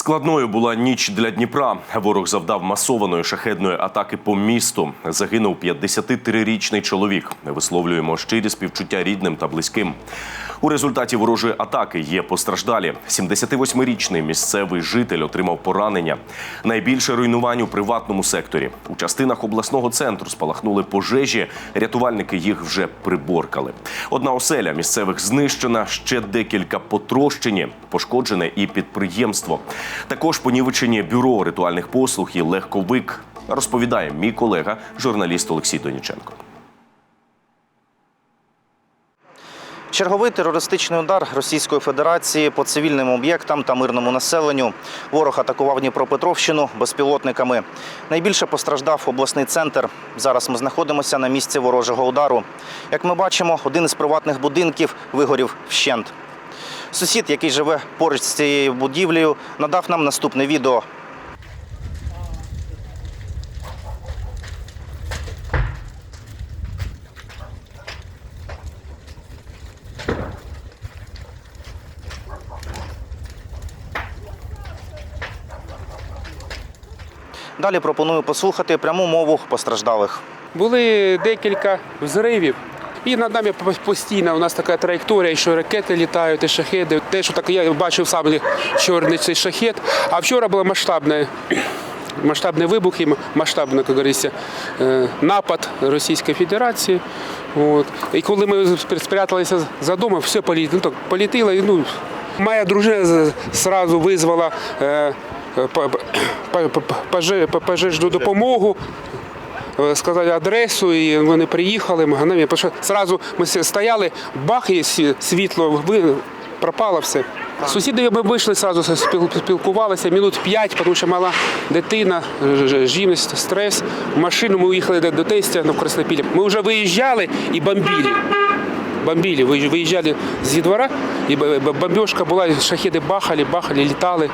Складною була ніч для Дніпра. Ворог завдав масованої шахедної атаки по місту. Загинув 53-річний чоловік. Висловлюємо щирі співчуття рідним та близьким. У результаті ворожої атаки є постраждалі. 78-річний місцевий житель отримав поранення. Найбільше руйнувань у приватному секторі. У частинах обласного центру спалахнули пожежі. Рятувальники їх вже приборкали. Одна оселя місцевих знищена, ще декілька потрощені, пошкоджене і підприємство. Також понівечені бюро ритуальних послуг і легковик. Розповідає мій колега, журналіст Олексій Доніченко. Черговий терористичний удар Російської Федерації по цивільним об'єктам та мирному населенню. Ворог атакував Дніпропетровщину безпілотниками. Найбільше постраждав обласний центр. Зараз ми знаходимося на місці ворожого удару. Як ми бачимо, один із приватних будинків вигорів вщент. Сусід, який живе поруч з цією будівлею, надав нам наступне відео. Далі пропоную послухати пряму мову постраждалих. Були декілька взривів. І над нами по- постійно у нас така траєкторія, що ракети літають, і шахеди. Те, що так я бачив сам чорний цей шахет. А вчора було. Масштабний вибух і масштабний, говориться, е, напад Російської Федерації. От. І коли ми спряталися за домом, все полі- ну, так, полетіло. І, ну, моя дружина зразу визвала е, по- пожежну допомогу. Е, сказали адресу, і вони приїхали, мгновенно. Тому що Зразу ми всі стояли, бах, і сі- світло ви- пропало все. Сусіди ми вийшли одразу, спіл- спілкувалися минут п'ять, тому що мала дитина, ж- ж- жінність, стрес. В машину ми уїхали до, до тестя на Краснопілі. Ми вже виїжджали і бомбили. Бомбили, Виїж- виїжджали зі двора, і б- б- бомбіжка була, шахеди бахали, бахали, літали.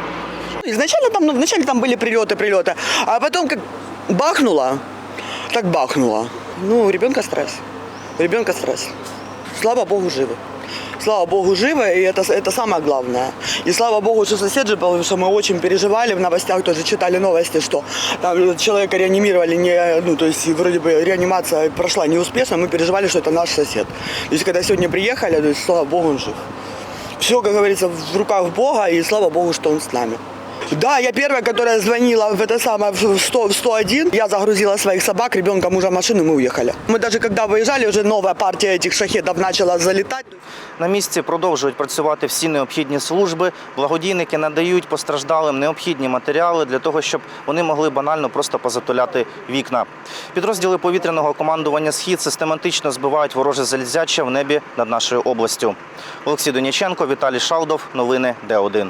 Изначально там, ну, вначале там были прилеты, прилеты, а потом как бахнуло, Так бахнуло. Ну, у ребенка стресс. У ребенка стресс. Слава Богу, живы. Слава Богу, живы, и это, это самое главное. И слава Богу, что сосед же, потому что мы очень переживали, в новостях тоже читали новости, что там человека реанимировали, не, ну, то есть вроде бы реанимация прошла неуспешно, мы переживали, что это наш сосед. То есть когда сегодня приехали, то есть слава Богу, он жив. Все, как говорится, в руках Бога, и слава Богу, что Он с нами. Да, я первая, которая звонила в это самое в 100, в 101. Я загрузила своих собак, ребенка, мужа в машину, мы уехали. Мы даже когда выезжали, уже новая партия этих шахедов начала залетать. На місці продовжують працювати всі необхідні служби. Благодійники надають постраждалим необхідні матеріали для того, щоб вони могли банально просто позатуляти вікна. Підрозділи повітряного командування Схід систематично збивають вороже залізяче в небі над нашою областю. Олексій Доняченко, Віталій Шалдов. Новини Д1.